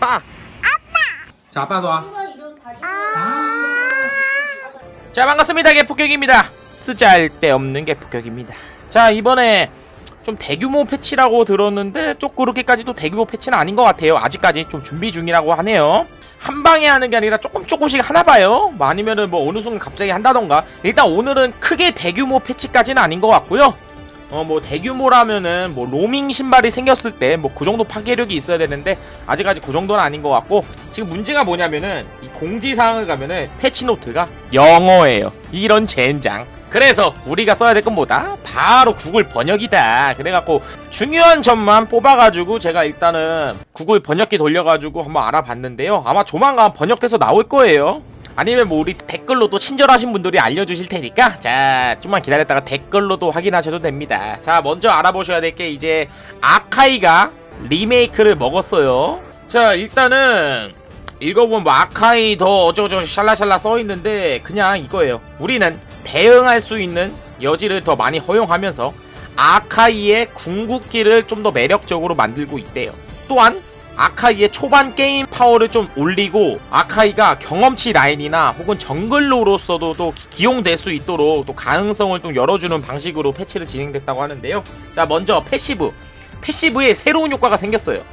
빠. 자 아빠도 와. 자 반갑습니다. 개폭격입니다. 쓰잘데없는 개폭격입니다. 자 이번에 좀 대규모 패치라고 들었는데 또 그렇게까지도 대규모 패치는 아닌 것 같아요. 아직까지 좀 준비 중이라고 하네요. 한 방에 하는 게 아니라 조금 조금씩 하나 봐요. 뭐 아니면은 뭐 어느 순간 갑자기 한다던가. 일단 오늘은 크게 대규모 패치까지는 아닌 것 같고요 어 뭐 대규모라면은 뭐 로밍 신발이 생겼을 때 뭐 그 정도 파괴력이 있어야 되는데 아직까지 그 정도는 아닌 것 같고 지금 문제가 뭐냐면은 이 공지사항을 가면은 패치노트가 영어예요. 이런 젠장. 그래서 우리가 써야 될 건 뭐다? 바로 구글 번역이다. 그래갖고 중요한 점만 뽑아가지고 제가 일단은 구글 번역기 돌려가지고 한번 알아봤는데요. 아마 조만간 번역돼서 나올 거예요 아니면 뭐 우리 댓글로도 친절하신 분들이 알려주실 테니까. 자 좀만 기다렸다가 댓글로도 확인하셔도 됩니다. 자 먼저 알아보셔야 될 게 이제 아카이가 리메이크를 먹었어요. 자 일단은 읽어보면 뭐 아카이 더 어쩌고저쩌고 샬라샬라 써있는데 그냥 이거예요. 우리는 대응할 수 있는 여지를 더 많이 허용하면서 아카이의 궁극기를 좀 더 매력적으로 만들고 있대요. 또한 아카이의 초반 게임 파워를 좀 올리고 아카이가 경험치 라인이나 혹은 정글로로서도 또 기용될 수 있도록 또 가능성을 좀 열어주는 방식으로 패치를 진행됐다고 하는데요. 자 먼저 패시브 패시브에 새로운 효과가 생겼어요.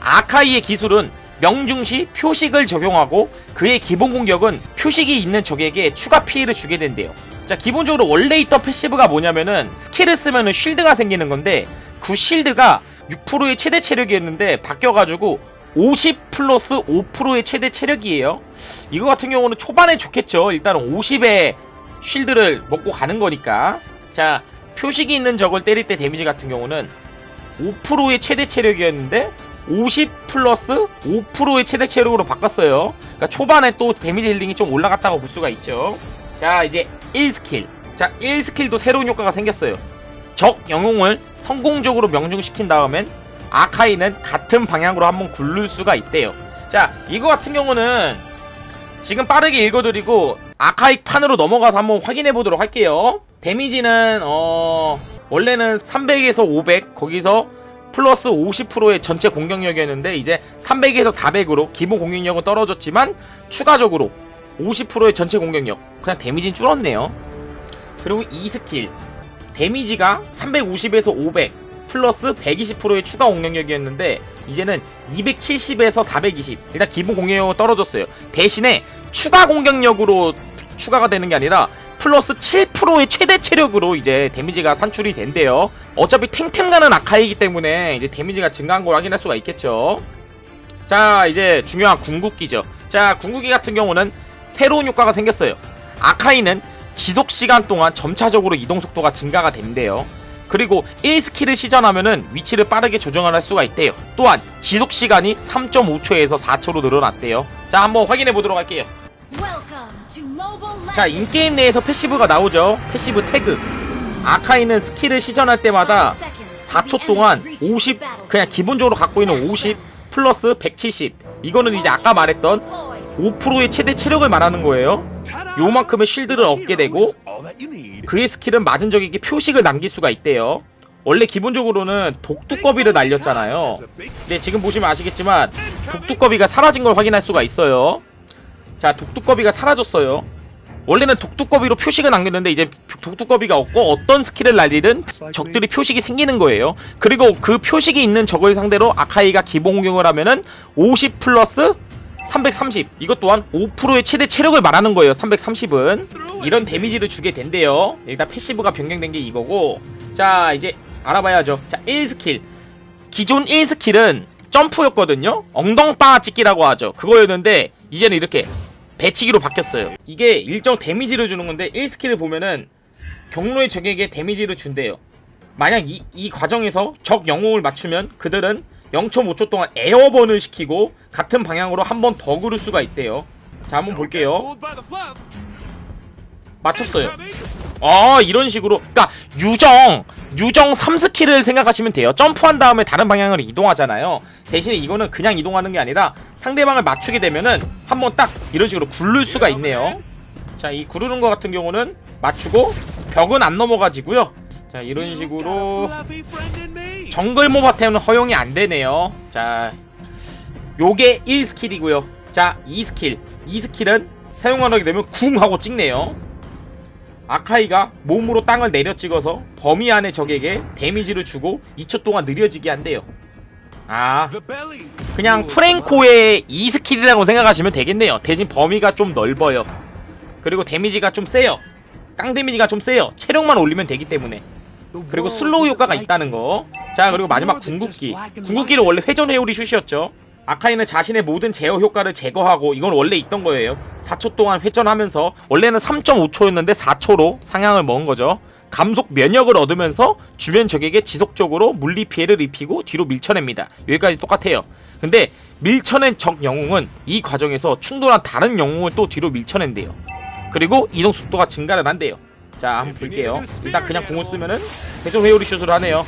아카이의 기술은 명중시 표식을 적용하고 그의 기본 공격은 표식이 있는 적에게 추가 피해를 주게 된대요. 자 기본적으로 원래 있던 패시브가 뭐냐면은 스킬을 쓰면은 쉴드가 생기는 건데 그 쉴드가 6%의 최대 체력이었는데 바뀌어가지고 50 플러스 5%의 최대 체력이에요. 이거 같은 경우는 초반에 좋겠죠. 일단 50의 쉴드를 먹고 가는 거니까. 자, 표식이 있는 적을 때릴 때 데미지 같은 경우는 5%의 최대 체력이었는데 50 플러스 5%의 최대 체력으로 바꿨어요. 그러니까 초반에 또 데미지 힐링이 좀 올라갔다고 볼 수가 있죠. 자, 이제 1스킬. 자, 1스킬도 새로운 효과가 생겼어요. 적 영웅을 성공적으로 명중시킨 다음엔 아카이는 같은 방향으로 한번 굴릴 수가 있대요. 자, 이거 같은 경우는 지금 빠르게 읽어드리고 아카이 판으로 넘어가서 한번 확인해 보도록 할게요. 데미지는 어 원래는 300에서 500 거기서 플러스 50%의 전체 공격력이었는데 이제 300에서 400으로 기본 공격력은 떨어졌지만 추가적으로 50%의 전체 공격력 그냥 데미지는 줄었네요. 그리고 이 스킬 데미지가 350에서 500 플러스 120%의 추가 공격력이었는데 이제는 270에서 420 일단 기본 공격력은 떨어졌어요. 대신에 추가 공격력으로 추가가 되는 게 아니라 플러스 7%의 최대 체력으로 이제 데미지가 산출이 된대요. 어차피 탱탱 가는 아카이기 때문에 이제 데미지가 증가한 걸 확인할 수가 있겠죠. 자 이제 중요한 궁극기죠. 자 궁극기 같은 경우는 새로운 효과가 생겼어요. 아카이는 지속 시간 동안 점차적으로 이동 속도가 증가가 된대요. 그리고 1스킬을 시전하면은 위치를 빠르게 조정을 할 수가 있대요. 또한 지속 시간이 3.5초에서 4초로 늘어났대요. 자, 한번 확인해 보도록 할게요. 자, 인게임 내에서 패시브가 나오죠. 패시브 태그. 아카이는 스킬을 시전할 때마다 4초 동안 50 그냥 기본적으로 갖고 있는 50 플러스 170 이거는 이제 아까 말했던 5%의 최대 체력을 말하는 거예요. 요만큼의 쉴드를 얻게 되고 그의 스킬은 맞은 적에게 표식을 남길 수가 있대요. 원래 기본적으로는 독두꺼비를 날렸잖아요. 근데 지금 보시면 아시겠지만 독두꺼비가 사라진 걸 확인할 수가 있어요. 자, 독두꺼비가 사라졌어요. 원래는 독두꺼비로 표식을 남겼는데 이제 독두꺼비가 없고 어떤 스킬을 날리든 적들이 표식이 생기는 거예요. 그리고 그 표식이 있는 적을 상대로 아카이가 기본 공격을 하면은 50 플러스 330 이것 또한 5%의 최대 체력을 말하는 거예요 330은. 이런 데미지를 주게 된대요. 일단 패시브가 변경된 게 이거고. 자 이제 알아봐야죠. 자 1스킬. 기존 1스킬은 점프였거든요. 엉덩방아 찍기라고 하죠. 그거였는데 이제는 이렇게 배치기로 바뀌었어요. 이게 일정 데미지를 주는 건데 1스킬을 보면은 경로의 적에게 데미지를 준대요. 만약 이, 이 과정에서 적 영웅을 맞추면 그들은 0.5초 동안 에어번을 시키고 같은 방향으로 한 번 더 구를 수가 있대요. 자, 한번 볼게요. 맞췄어요. 아, 이런 식으로. 그러니까 유정, 유정 3스킬을 생각하시면 돼요. 점프한 다음에 다른 방향으로 이동하잖아요. 대신에 이거는 그냥 이동하는 게 아니라 상대방을 맞추게 되면은 한번 딱 이런 식으로 굴릴 수가 있네요. 자, 이 구르는 거 같은 경우는 맞추고 벽은 안 넘어가지고요. 자, 이런 식으로 정글 모바템은 허용이 안 되네요. 자, 요게 1스킬이고요. 자, 2스킬. 2스킬은 사용하게 되면 쿵 하고 찍네요. 아카이가 몸으로 땅을 내려 찍어서 범위 안의 적에게 데미지를 주고 2초 동안 느려지게 한대요. 아, 그냥 프랭코의 2스킬이라고 생각하시면 되겠네요. 대신 범위가 좀 넓어요. 그리고 데미지가 좀 세요. 깡 데미지가 좀 세요. 체력만 올리면 되기 때문에. 그리고 슬로우 효과가 있다는 거. 자, 그리고 마지막 궁극기. 궁극기는 원래 회전 회오리 슛이었죠. 아카이는 자신의 모든 제어 효과를 제거하고 이건 원래 있던 거예요. 4초 동안 회전하면서 원래는 3.5초였는데 4초로 상향을 먹은 거죠. 감속 면역을 얻으면서 주변 적에게 지속적으로 물리 피해를 입히고 뒤로 밀쳐냅니다. 여기까지 똑같아요. 근데 밀쳐낸 적 영웅은 이 과정에서 충돌한 다른 영웅을 또 뒤로 밀쳐낸대요. 그리고 이동 속도가 증가를 한대요. 자, 한번 볼게요. 일단 그냥 공을 쓰면은 회전 회오리 슛을 하네요.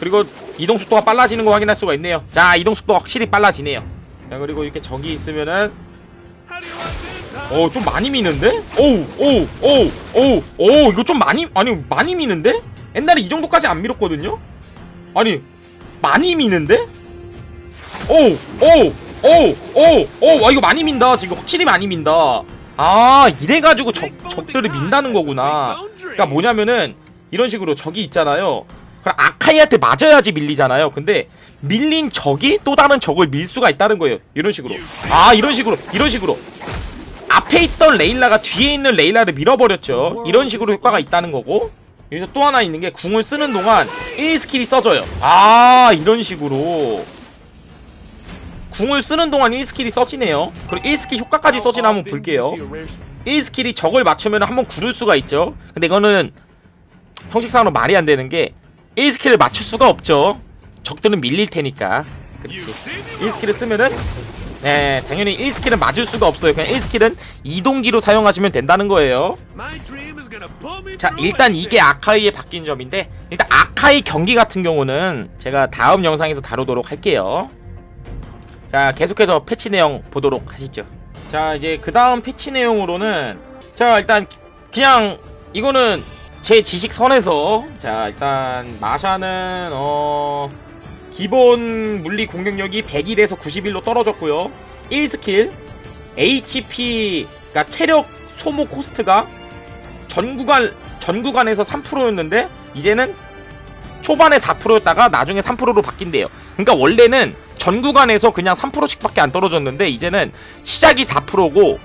그리고 이동 속도가 빨라지는 거 확인할 수가 있네요. 자, 이동 속도가 확실히 빨라지네요. 자, 그리고 이렇게 적이 있으면은 어, 좀 많이 미는데? 오우, 오우, 오우, 오우, 오우, 이거 좀 많이, 아니, 많이 미는데? 옛날에 이 정도까지 안 밀었거든요? 아니, 많이 미는데? 오우, 오우, 오우, 오우, 오우, 와, 이거 많이 민다. 지금 확실히 많이 민다. 아, 이래가지고 적, 적들을 민다는 거구나. 그러니까 뭐냐면은, 이런 식으로 적이 있잖아요. 그럼 아카이한테 맞아야지 밀리잖아요. 근데, 밀린 적이 또 다른 적을 밀 수가 있다는 거예요. 이런 식으로. 아, 이런 식으로, 이런 식으로. 앞에 있던 레일라가 뒤에 있는 레일라를 밀어버렸죠. 이런 식으로 효과가 있다는 거고. 여기서 또 하나 있는 게 궁을 쓰는 동안 1스킬이 써져요. 아, 이런 식으로. 궁을 쓰는 동안 1스킬이 써지네요. 그리고 1스킬 효과까지 써지나 한번 볼게요. 1스킬이 적을 맞추면 한번 구를 수가 있죠. 근데 이거는 형식상으로 말이 안 되는 게 1스킬을 맞출 수가 없죠. 적들은 밀릴 테니까. 그렇지. 1스킬을 쓰면은 네, 당연히 1스킬은 맞을 수가 없어요. 그냥 1스킬은 이동기로 사용하시면 된다는 거예요. 자, 일단 이게 아카이의 바뀐 점인데 일단 아카이 경기 같은 경우는 제가 다음 영상에서 다루도록 할게요. 자, 계속해서 패치 내용 보도록 하시죠. 자, 이제 그 다음 패치 내용으로는 자, 일단 그냥 이거는 제 지식 선에서 자, 일단 마샤는 어 기본 물리 공격력이 101에서 91로 떨어졌고요. 1스킬 HP 그러니까 체력 소모 코스트가 전 구간 전 구간에서 3%였는데 이제는 초반에 4%였다가 나중에 3%로 바뀐대요. 그러니까 원래는 전 구간에서 그냥 3%씩밖에 안 떨어졌는데 이제는 시작이 4%고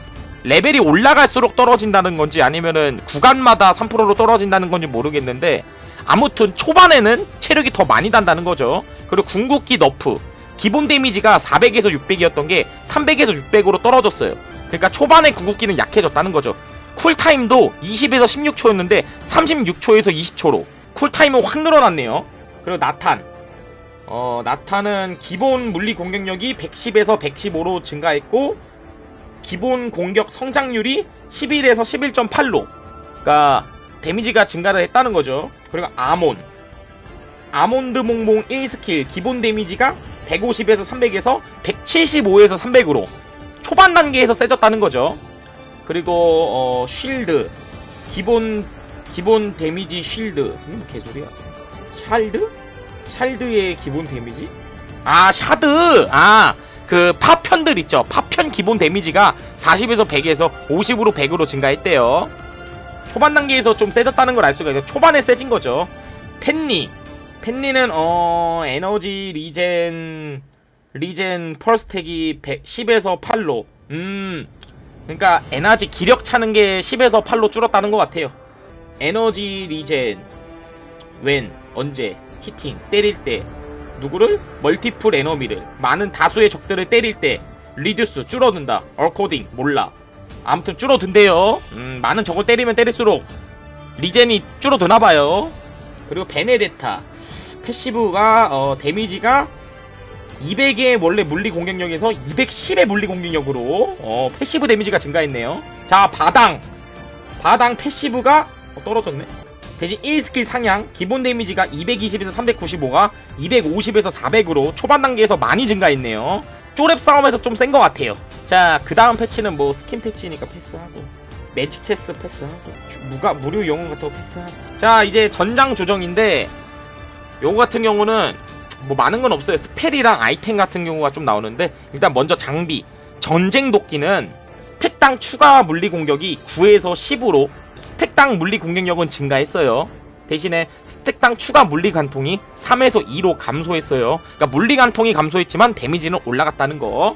레벨이 올라갈수록 떨어진다는 건지 아니면은 구간마다 3%로 떨어진다는 건지 모르겠는데 아무튼 초반에는 체력이 더 많이 단다는 거죠. 그리고 궁극기 너프 기본 데미지가 400에서 600이었던 게 300에서 600으로 떨어졌어요. 그러니까 초반에 궁극기는 약해졌다는 거죠. 쿨타임도 20에서 16초였는데 36초에서 20초로 쿨타임은 확 늘어났네요. 그리고 나탄 어 나탄은 기본 물리 공격력이 110에서 115로 증가했고 기본 공격 성장률이 11에서 11.8로 그러니까 데미지가 증가를 했다는 거죠. 그리고 아몬 아몬드 몽몽 1스킬 기본 데미지가 150에서 300에서 175에서 300으로 초반 단계에서 세졌다는 거죠. 그리고 어 쉴드 기본 기본 데미지 쉴드 음, 개소리야. 샬드? 샬드의 기본 데미지? 아 샤드 아 그 파편들 있죠. 파편 기본 데미지가 40에서 100에서 50으로 100으로 증가했대요. 초반 단계에서 좀 세졌다는 걸 알 수가 있어요. 초반에 세진 거죠. 펜니. 펜니는 어 에너지 리젠 리젠 펄스택이 100, 10에서 8로. 음. 그러니까 에너지 기력 차는 게 10에서 8로 줄었다는 것 같아요. 에너지 리젠. 웬 언제 히팅 때릴 때 누구를? 멀티플 에너미를. 많은 다수의 적들을 때릴 때 리듀스 줄어든다. 얼코딩 몰라. 아무튼 줄어든대요. 음 많은 적을 때리면 때릴수록 리젠이 줄어드나봐요. 그리고 베네데타. 패시브가 어 데미지가 200의 원래 물리 공격력에서 210의 물리 공격력으로 어 패시브 데미지가 증가했네요. 자 바당. 바당 패시브가 어, 떨어졌네 대신 1스킬 상향 기본 데미지가 220에서 395가 250에서 400으로 초반 단계에서 많이 증가했네요. 쪼랩 싸움에서 좀 센 것 같아요. 자 그 다음 패치는 뭐 스킨 패치니까 패스하고 매직 체스 패스하고 주- 무가 무료 영웅 같은 거 패스하고. 자 이제 전장 조정인데 요거 같은 경우는 뭐 많은 건 없어요. 스펠이랑 아이템 같은 경우가 좀 나오는데 일단 먼저 장비. 전쟁 도끼는 스택당 추가 물리 공격이 9에서 10으로 스택당 물리 공격력은 증가했어요. 대신에 스택당 추가 물리 관통이 3에서 2로 감소했어요. 그러니까 물리 관통이 감소했지만 데미지는 올라갔다는 거.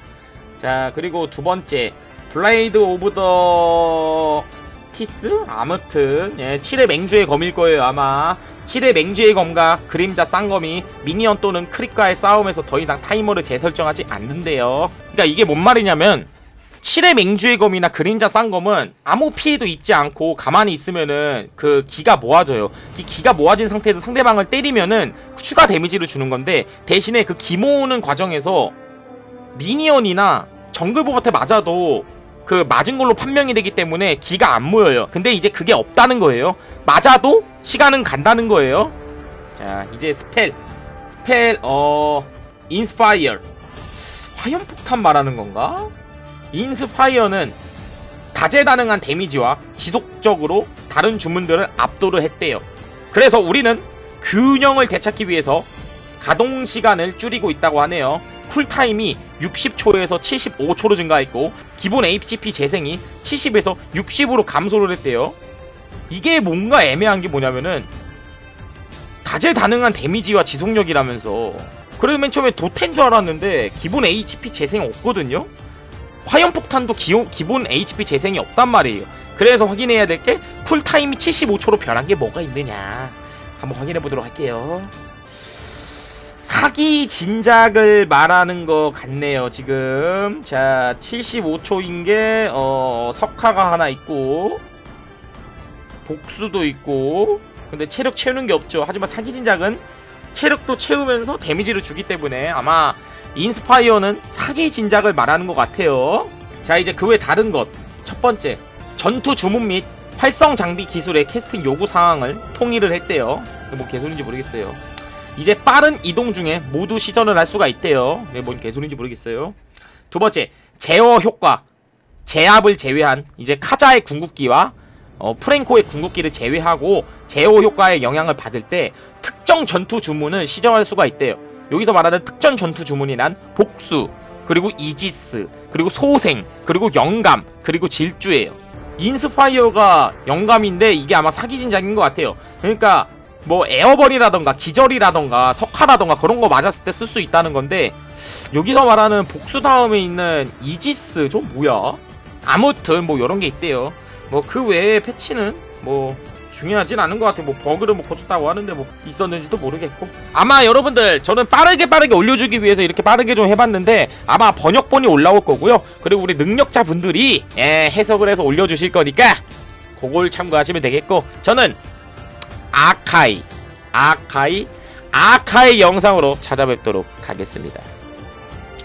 자 그리고 두 번째 블레이드 오브 더 티스? 아무튼 예, 7의 맹주의 검일 거예요 아마 7의 맹주의 검과 그림자 쌍검이 미니언 또는 크릭과의 싸움에서 더 이상 타이머를 재설정하지 않는데요 그러니까 이게 뭔 말이냐면 7의 맹주의 검이나 그림자 쌍검은 아무 피해도 입지 않고 가만히 있으면은 그 기가 모아져요. 이 기가 모아진 상태에서 상대방을 때리면은 추가 데미지를 주는 건데 대신에 그 기 모으는 과정에서 미니언이나 정글보한테 맞아도 그 맞은 걸로 판명이 되기 때문에 기가 안 모여요. 근데 이제 그게 없다는 거예요. 맞아도 시간은 간다는 거예요. 자, 이제 스펠. 스펠, 어, 인스파이어. 화염폭탄 말하는 건가? 인스파이어는 다재다능한 데미지와 지속적으로 다른 주문들을 압도를 했대요. 그래서 우리는 균형을 되찾기 위해서 가동 시간을 줄이고 있다고 하네요. 쿨타임이 60초에서 75초로 증가했고 기본 HP 재생이 70에서 60으로 감소를 했대요. 이게 뭔가 애매한 게 뭐냐면은 다재다능한 데미지와 지속력이라면서 그래도 맨 처음에 도텐 줄 알았는데 기본 HP 재생이 없거든요. 화염폭탄도 기호, 기본 HP 재생이 없단 말이에요. 그래서 확인해야 될 게 쿨타임이 75초로 변한 게 뭐가 있느냐. 한번 확인해 보도록 할게요. 사기 진작을 말하는 것 같네요, 지금. 자, 75초인 게, 어, 석화가 하나 있고, 복수도 있고, 근데 체력 채우는 게 없죠. 하지만 사기 진작은 체력도 채우면서 데미지를 주기 때문에 아마 인스파이어는 사기 진작을 말하는 것 같아요. 자, 이제 그 외 다른 것. 첫 번째, 전투 주문 및 활성 장비 기술의 캐스팅 요구 사항을 통일을 했대요. 뭐 개소리인지 모르겠어요. 이제 빠른 이동 중에 모두 시전을 할 수가 있대요. 네, 뭔 개소리인지 모르겠어요. 두 번째, 제어 효과. 제압을 제외한 이제 카자의 궁극기와 어, 프랭코의 궁극기를 제외하고 제어 효과의 영향을 받을 때 특정 전투 주문을 시전할 수가 있대요. 여기서 말하는 특정 전투 주문이란 복수, 그리고 이지스, 그리고 소생, 그리고 영감, 그리고 질주예요. 인스파이어가 영감인데 이게 아마 사기 진작인 것 같아요. 그러니까 뭐 에어벌이라던가 기절이라던가 석화라던가 그런 거 맞았을 때 쓸 수 있다는 건데 여기서 말하는 복수 다음에 있는 이지스 좀 뭐야? 아무튼 뭐 이런 게 있대요. 뭐 그 외에 패치는 뭐 중요하진 않은 것 같아요. 뭐 버그를 뭐 고쳤다고 하는데 뭐 있었는지도 모르겠고 아마 여러분들 저는 빠르게 빠르게 올려주기 위해서 이렇게 빠르게 좀 해봤는데 아마 번역본이 올라올 거고요. 그리고 우리 능력자 분들이 예, 해석을 해서 올려주실 거니까 그걸 참고하시면 되겠고 저는 아카이 아카이 아카이 영상으로 찾아뵙도록 하겠습니다.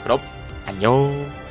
그럼 안녕.